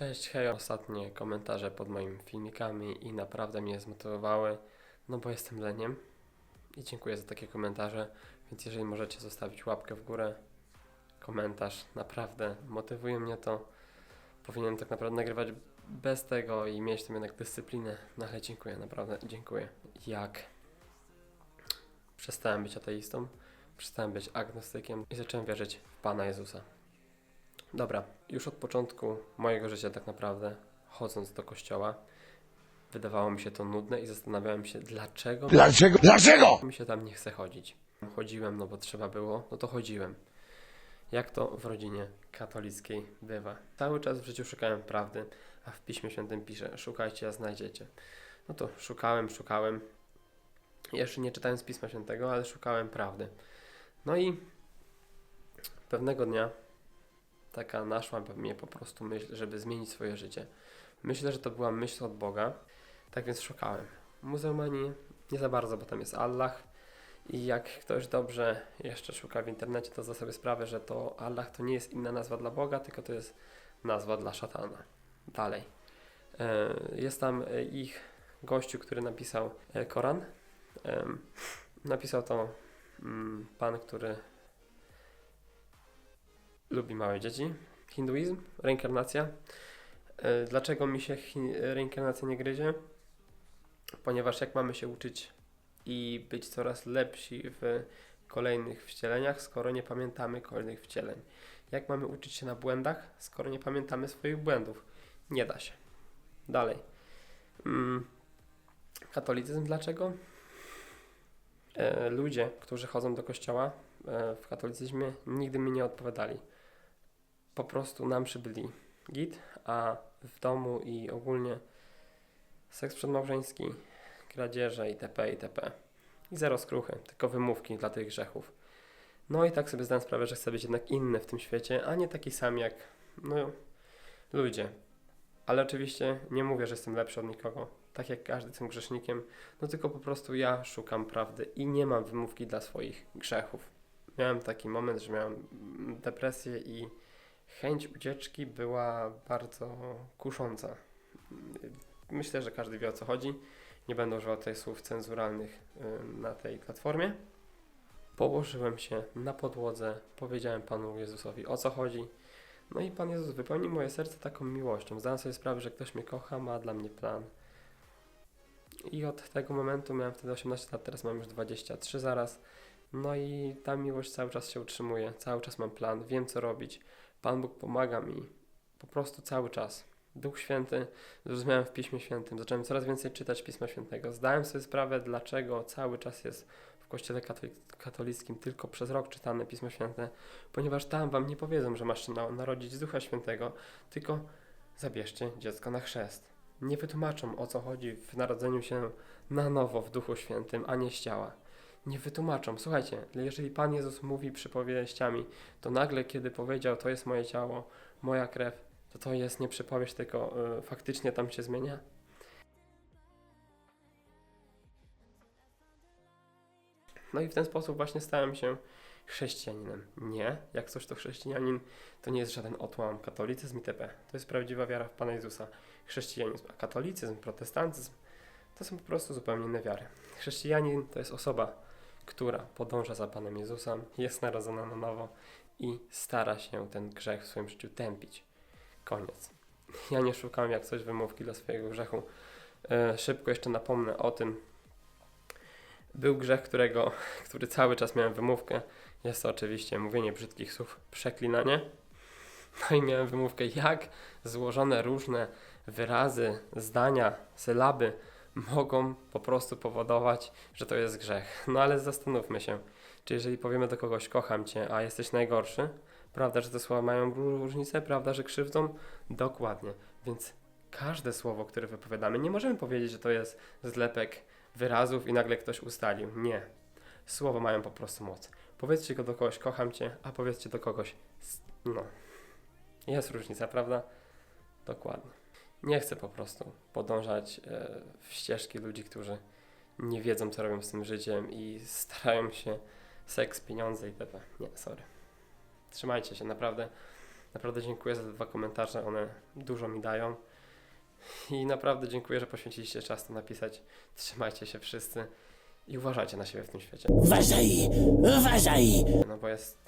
Cześć, hej, ostatnie komentarze pod moimi filmikami i naprawdę mnie zmotywowały, no bo jestem leniem i dziękuję za takie komentarze, więc jeżeli możecie zostawić łapkę w górę, komentarz, naprawdę motywuje mnie to. Powinienem tak naprawdę nagrywać bez tego i mieć tam jednak dyscyplinę, no ale dziękuję, naprawdę dziękuję. Jak przestałem być ateistą, przestałem być agnostykiem i zacząłem wierzyć w Pana Jezusa. Dobra, już od początku mojego życia tak naprawdę, chodząc do kościoła, wydawało mi się to nudne i zastanawiałem się, dlaczego Dlaczego? Dlaczego? mi się tam nie chce chodzić. Chodziłem, no bo trzeba było, no to chodziłem. Jak to w rodzinie katolickiej bywa. Cały czas w życiu szukałem prawdy, a w Piśmie Świętym pisze, szukajcie, a znajdziecie. No to szukałem, szukałem. Jeszcze nie czytając Pisma Świętego, ale szukałem prawdy. No i pewnego dnia taka naszła mnie po prostu myśl, żeby zmienić swoje życie. Myślę, że to była myśl od Boga, tak więc szukałem. Muzułmani nie za bardzo, bo tam jest Allah i jak ktoś dobrze jeszcze szuka w internecie, to zda sobie sprawę, że to Allah to nie jest inna nazwa dla Boga, tylko to jest nazwa dla szatana. Dalej. E, Jest tam e, ich gościu, który napisał e, Koran. Napisał to mm, pan, który lubi małe dzieci. Hinduizm, reinkarnacja. E, Dlaczego mi się reinkarnacja nie gryzie? Ponieważ jak mamy się uczyć i być coraz lepsi w kolejnych wcieleniach, skoro nie pamiętamy kolejnych wcieleń? Jak mamy uczyć się na błędach, skoro nie pamiętamy swoich błędów? Nie da się. Dalej. Mm. Katolicyzm dlaczego? E, ludzie, którzy chodzą do kościoła e, w katolicyzmie, nigdy mi nie odpowiadali. Po prostu nam przybyli git, a w domu i ogólnie seks przedmałżeński, kradzieże itp. itp. I zero skruchy, tylko wymówki dla tych grzechów. No i tak sobie zdałem sprawę, że chcę być jednak inny w tym świecie, a nie taki sam jak no, ludzie. Ale oczywiście nie mówię, że jestem lepszy od nikogo. Tak jak każdy jestem grzesznikiem, no tylko po prostu ja szukam prawdy i nie mam wymówki dla swoich grzechów. Miałem taki moment, że miałem depresję i chęć ucieczki była bardzo kusząca. Myślę, że każdy wie o co chodzi. Nie będę używał tutaj słów cenzuralnych na tej platformie. Położyłem się na podłodze, powiedziałem Panu Jezusowi o co chodzi. No i Pan Jezus wypełnił moje serce taką miłością. Zdałem sobie sprawę, że ktoś mnie kocha, ma dla mnie plan. I od tego momentu miałem wtedy 18 lat, teraz mam już 23 zaraz. No i ta miłość cały czas się utrzymuje, cały czas mam plan, wiem co robić. Pan Bóg pomaga mi po prostu cały czas. Duch Święty zrozumiałem w Piśmie Świętym, zacząłem coraz więcej czytać Pisma Świętego. Zdałem sobie sprawę, dlaczego cały czas jest w Kościele katoli- katolickim tylko przez rok czytane Pismo Święte, ponieważ tam wam nie powiedzą, że masz się na- narodzić Ducha Świętego, tylko zabierzcie dziecko na chrzest. Nie wytłumaczą o co chodzi w narodzeniu się na nowo w Duchu Świętym, a nie z ciała. Nie wytłumaczą. Słuchajcie, jeżeli Pan Jezus mówi przypowieściami, to nagle, kiedy powiedział, to jest moje ciało, moja krew, to to jest nie przypowieść, tylko y, faktycznie tam się zmienia? No i w ten sposób właśnie stałem się chrześcijaninem. Nie, jak coś to chrześcijanin, to nie jest żaden otłam katolicyzm itp. To jest prawdziwa wiara w Pana Jezusa. Chrześcijanizm, a katolicyzm, protestantyzm to są po prostu zupełnie inne wiary. Chrześcijanin to jest osoba, która podąża za Panem Jezusem, jest narodzona na nowo i stara się ten grzech w swoim życiu tępić. Koniec. Ja nie szukam jak coś wymówki dla swojego grzechu. E, szybko jeszcze napomnę o tym. Był grzech, którego, który cały czas miałem wymówkę. Jest to oczywiście mówienie brzydkich słów, przeklinanie. No i miałem wymówkę, jak złożone różne wyrazy, zdania, sylaby mogą po prostu powodować, że to jest grzech. No ale zastanówmy się, czy jeżeli powiemy do kogoś kocham cię, a jesteś najgorszy, prawda, że te słowa mają ró- różnicę, prawda, że krzywdzą? Dokładnie. Więc każde słowo, które wypowiadamy, nie możemy powiedzieć, że to jest zlepek wyrazów i nagle ktoś ustalił. Nie. Słowa mają po prostu moc. Powiedzcie go do kogoś kocham cię, a powiedzcie do kogoś no. Jest różnica, prawda? Dokładnie. Nie chcę po prostu podążać e, w ścieżki ludzi, którzy nie wiedzą, co robią z tym życiem i starają się seks, pieniądze itp. Nie, sorry. Trzymajcie się, naprawdę. Naprawdę dziękuję za te dwa komentarze, one dużo mi dają. I naprawdę dziękuję, że poświęciliście czas to napisać. Trzymajcie się wszyscy i uważajcie na siebie w tym świecie. Uważaj, uważaj. No bo jest